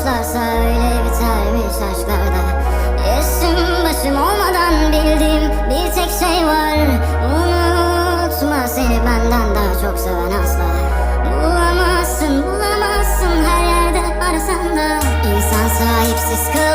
başlarsa öyle bitermiş aşklarda? Üstüm başım olmadan bildiğim bir tek şey var. Unutma seni benden daha çok seven asla. Bulamazsın bulamazsın her yerde arasan da. İnsan sahipsiz kız.